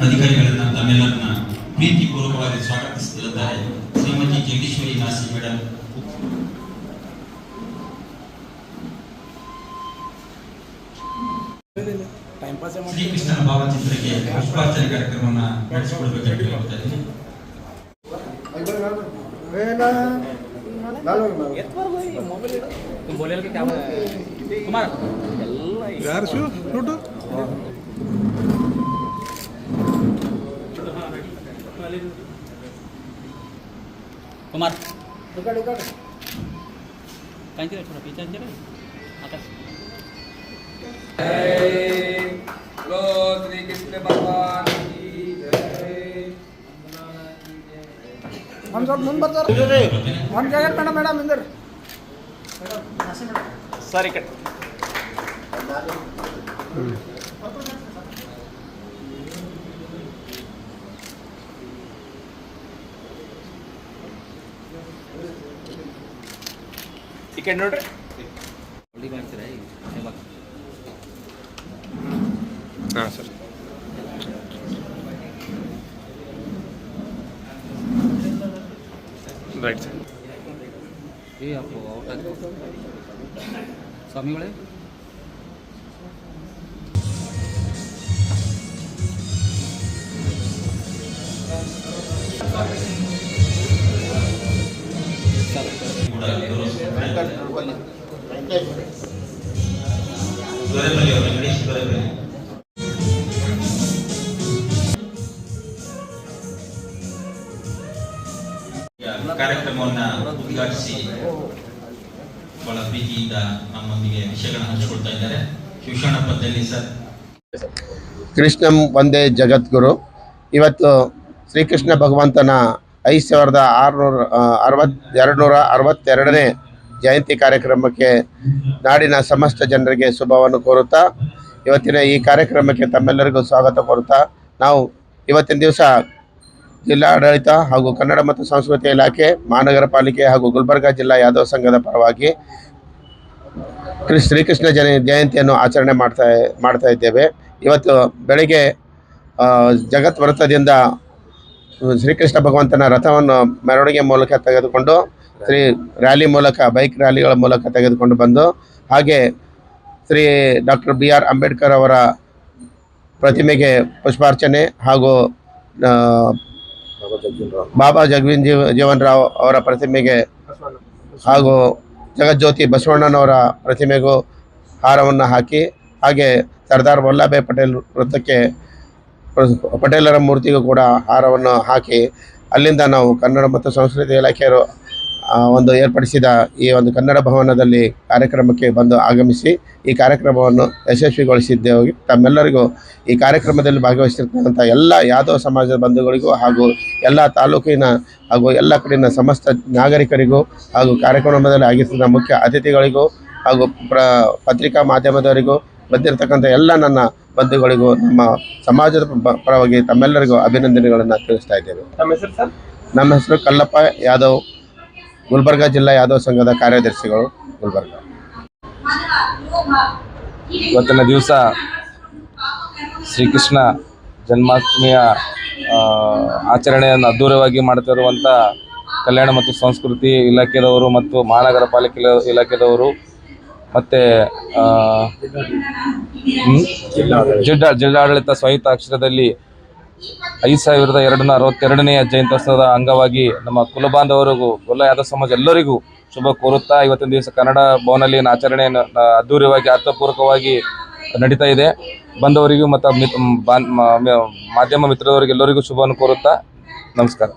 ಅಧಿಕಾರಿಗಳನ್ನ ತಮ್ಮೆಲ್ಲರನ್ನ ಪ್ರೀತಿಪೂರ್ವಕವಾಗಿ ಸ್ವಾಗತಿಸುತ್ತಿದ್ದಾರೆ ಶ್ರೀಮತಿ ಜಗದೀಶ್ವರಿ ನಾಸಿ ಮೇಡಮ್ ಶ್ರೀಕೃಷ್ಣನ ಭಾವಚಿತ್ರಕ್ಕೆ ಪುಷ್ಪಾರ್ಚನೆ ಕಾರ್ಯಕ್ರಮವನ್ನು ನಡೆಸಿಕೊಡ್ಬೇಕಂತ ಹೇಳ್ತಾ ಇದ್ದೀನಿ ಕುಮಾರ್ ಕಾಂಚಿ ಪೀಚ್ ಅಂತೀರ ಆಕಾಶ ಒಂದು ಸ್ವಲ್ಪ ಮುಂದೆ ಬರ್ತಾರೆ. ಒಂದು ಜಾಗ ಮೇಡಮ್ ಮೇಡಮ್ ಹಿಂದ್ರಿ ಸರಿ ಕಟ್. ಟಿಕೆಟ್ ನೋಡ್ರಿ. ಹಾಂ ಸರ್. राइट साइड ये आपको आउट स्वामी वाले వెంకట్ వెంకట్ ಕಾರ್ಯಕ್ರಮವನ್ನ ಉದ್ಘಾಟಿಸಿ ಬಹಳ ಪ್ರೀತಿಯಿಂದ ನಮ್ಮೊಂದಿಗೆ ವಿಷಯಗಳನ್ನು ಹಂಚಿಕೊಳ್ತಾ ಇದ್ದಾರೆ. ಶಿವಶರಣಪ್ಪದಲ್ಲಿ ಸರ್. ಕೃಷ್ಣಂ ಒಂದೇ ಜಗದ್ಗುರು. ಇವತ್ತು ಶ್ರೀಕೃಷ್ಣ ಭಗವಂತನ ಐದು ಸಾವಿರದ ಆರುನೂರ ಅರವತ್ ಎರಡು ನೂರ ಅರವತ್ತೆರಡನೇ ಜಯಂತಿ ಕಾರ್ಯಕ್ರಮಕ್ಕೆ ನಾಡಿನ ಸಮಸ್ತ ಜನರಿಗೆ ಶುಭವನ್ನು ಕೋರುತ್ತಾ, ಇವತ್ತಿನ ಈ ಕಾರ್ಯಕ್ರಮಕ್ಕೆ ತಮ್ಮೆಲ್ಲರಿಗೂ ಸ್ವಾಗತ ಕೋರುತ್ತಾ, ನಾವು ಇವತ್ತಿನ ದಿವಸ ಜಿಲ್ಲಾಡಳಿತ ಹಾಗೂ ಕನ್ನಡ ಮತ್ತು ಸಂಸ್ಕೃತಿ ಇಲಾಖೆ, ಮಹಾನಗರ ಪಾಲಿಕೆ ಹಾಗೂ ಗುಲ್ಬರ್ಗಾ ಜಿಲ್ಲಾ ಯಾದವ ಸಂಘದ ಪರವಾಗಿ ಶ್ರೀಕೃಷ್ಣ ಜನ ಜಯಂತಿಯನ್ನು ಆಚರಣೆ ಮಾಡ್ತಾ ಮಾಡ್ತಾ ಇದ್ದೇವೆ. ಇವತ್ತು ಬೆಳಗ್ಗೆ ಜಗತ್ ವೃತ್ತದಿಂದ ಶ್ರೀಕೃಷ್ಣ ಭಗವಂತನ ರಥವನ್ನು ಮೆರವಣಿಗೆ ಮೂಲಕ ತೆಗೆದುಕೊಂಡು, ಶ್ರೀ ರ್ಯಾಲಿ ಮೂಲಕ, ಬೈಕ್ ರ್ಯಾಲಿಗಳ ಮೂಲಕ ತೆಗೆದುಕೊಂಡು ಬಂದು, ಹಾಗೆ Shri doctor B R Ambedkar ಅವರ ಪ್ರತಿಮೆಗೆ ಪುಷ್ಪಾರ್ಚನೆ ಹಾಗೂ ಬಾಬಾ ಜಗವೀನ್ ಜೀವ ಜೀವನ್ ರಾವ್ ಅವರ ಪ್ರತಿಮೆಗೆ ಹಾಗೂ ಜಗಜ್ಯೋತಿ ಬಸವಣ್ಣನವರ ಪ್ರತಿಮೆಗೂ ಹಾರವನ್ನು ಹಾಕಿ, ಹಾಗೆ ಸರ್ದಾರ್ ವಲ್ಲಭಾಯ್ ಪಟೇಲ್ ವೃತ್ತಕ್ಕೆ ಪಟೇಲರ ಮೂರ್ತಿಗೂ ಕೂಡ ಹಾರವನ್ನು ಹಾಕಿ, ಅಲ್ಲಿಂದ ನಾವು ಕನ್ನಡ ಮತ್ತು ಸಂಸ್ಕೃತಿ ಇಲಾಖೆಯರು ಒಂದು ಏರ್ಪಡಿಸಿದ ಈ ಒಂದು ಕನ್ನಡ ಭವನದಲ್ಲಿ ಕಾರ್ಯಕ್ರಮಕ್ಕೆ ಬಂದು ಆಗಮಿಸಿ ಈ ಕಾರ್ಯಕ್ರಮವನ್ನು ಯಶಸ್ವಿಗೊಳಿಸಿದ್ದೇವೆ. ತಮ್ಮೆಲ್ಲರಿಗೂ ಈ ಕಾರ್ಯಕ್ರಮದಲ್ಲಿ ಭಾಗವಹಿಸಿರ್ತಕ್ಕಂಥ ಎಲ್ಲ ಯಾದವ ಸಮಾಜದ ಬಂಧುಗಳಿಗೂ ಹಾಗೂ ಎಲ್ಲ ತಾಲೂಕಿನ ಹಾಗೂ ಎಲ್ಲ ಕಡೆಯ ಸಮಸ್ತ ನಾಗರಿಕರಿಗೂ ಹಾಗೂ ಕಾರ್ಯಕ್ರಮದಲ್ಲಿ ಆಗಿರ್ತಕ್ಕಂಥ ಮುಖ್ಯ ಅತಿಥಿಗಳಿಗೂ ಹಾಗೂ ಪ್ರ ಪತ್ರಿಕಾ ಮಾಧ್ಯಮದವರಿಗೂ ಬಂದಿರತಕ್ಕಂಥ ಎಲ್ಲ ನನ್ನ ಬಂಧುಗಳಿಗೂ ನಮ್ಮ ಸಮಾಜದ ಪರವಾಗಿ ತಮ್ಮೆಲ್ಲರಿಗೂ ಅಭಿನಂದನೆಗಳನ್ನು ತಿಳಿಸ್ತಾ ಇದ್ದೇವೆ. ನಮ್ಮ ಹೆಸರು ಕಲ್ಲಪ್ಪ ಯಾದವ್. ಗುಲ್ಬರ್ಗಾ ಜಿಲ್ಲಾ ಯಾದವ್ ಸಂಘದ ಕಾರ್ಯದರ್ಶಿಗಳು ಗುಲ್ಬರ್ಗ. ಇವತ್ತಿನ ದಿವಸ ಶ್ರೀಕೃಷ್ಣ ಜನ್ಮಾಷ್ಟಮಿಯ ಆಚರಣೆಯನ್ನು ಮಾಡ್ತಾ ಮಾಡ್ತಿರುವಂಥ ಕಲ್ಯಾಣ ಮತ್ತು ಸಂಸ್ಕೃತಿ ಇಲಾಖೆದವರು ಮತ್ತು ಮಹಾನಗರ ಪಾಲಿಕೆ ಇಲಾ- ಇಲಾಖೆದವರು ಮತ್ತು ಜಿಲ್ಲಾ ಜಿಲ್ಲಾಡಳಿತ ಸಂಯುಕ್ತಾಕ್ಷರದಲ್ಲಿ ಐದು ಸಾವಿರದ ಎರಡು ನೂರ ಅರವತ್ತೆರಡನೆಯ ಜಯಂತ್ಯೋತ್ಸವದ ಅಂಗವಾಗಿ ನಮ್ಮ ಕುಲಬಾಂಧವರಿಗೂ ಕುಲ ಯಾದವ ಸಮಾಜ ಎಲ್ಲರಿಗೂ ಶುಭ ಕೋರುತ್ತಾ ಇವತ್ತಿನ ದಿವಸ ಕನ್ನಡ ಭವನಲ್ಲಿ ಆಚರಣೆಯನ್ನು ಅದ್ಧೂರಿಯಾಗಿ ಅರ್ಥಪೂರ್ವಕವಾಗಿ ನಡೀತಾ ಇದೆ. ಬಂದವರಿಗೂ ಮತ್ತು ಮಾಧ್ಯಮ ಮಿತ್ರದವರಿಗೆ ಎಲ್ಲರಿಗೂ ಶುಭವನ್ನು ಕೋರುತ್ತಾ ನಮಸ್ಕಾರ.